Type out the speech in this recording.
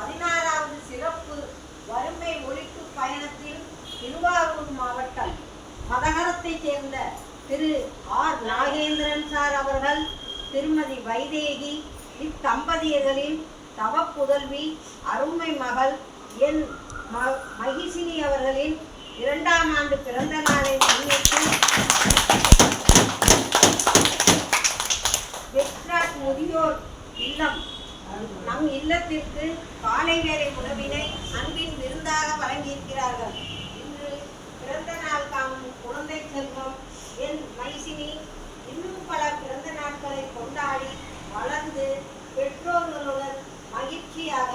பதினாறாவது சிறப்பு வறுமை ஒழிப்பு பயணத்தில் திருவாரூர் மாவட்டம் மதகரத்தைச் சேர்ந்த திரு ஆர் நாகேந்திரன் சார் அவர்கள் திருமதி வைதேகி இத்தம்பதியர்களின் தவப்புதல்வி அருமை மகள் என் ம மகிஷினி அவர்களின் இரண்டாம் ஆண்டு பிறந்த நாளை முன்னிட்டு முதியோர் இல்லம் நம் இல்லத்திற்கு காலை வேலை உணவினை அன்பின் விருந்தாக வழங்கியிருக்கிறார்கள். இன்று பிறந்த நாள் காணும் குழந்தை செல்வம். என் மைசினி இன்னும் பல பிறந்த நாட்களை கொண்டாடி வளர்ந்து பெற்றோர்களுடன் மகிழ்ச்சியாக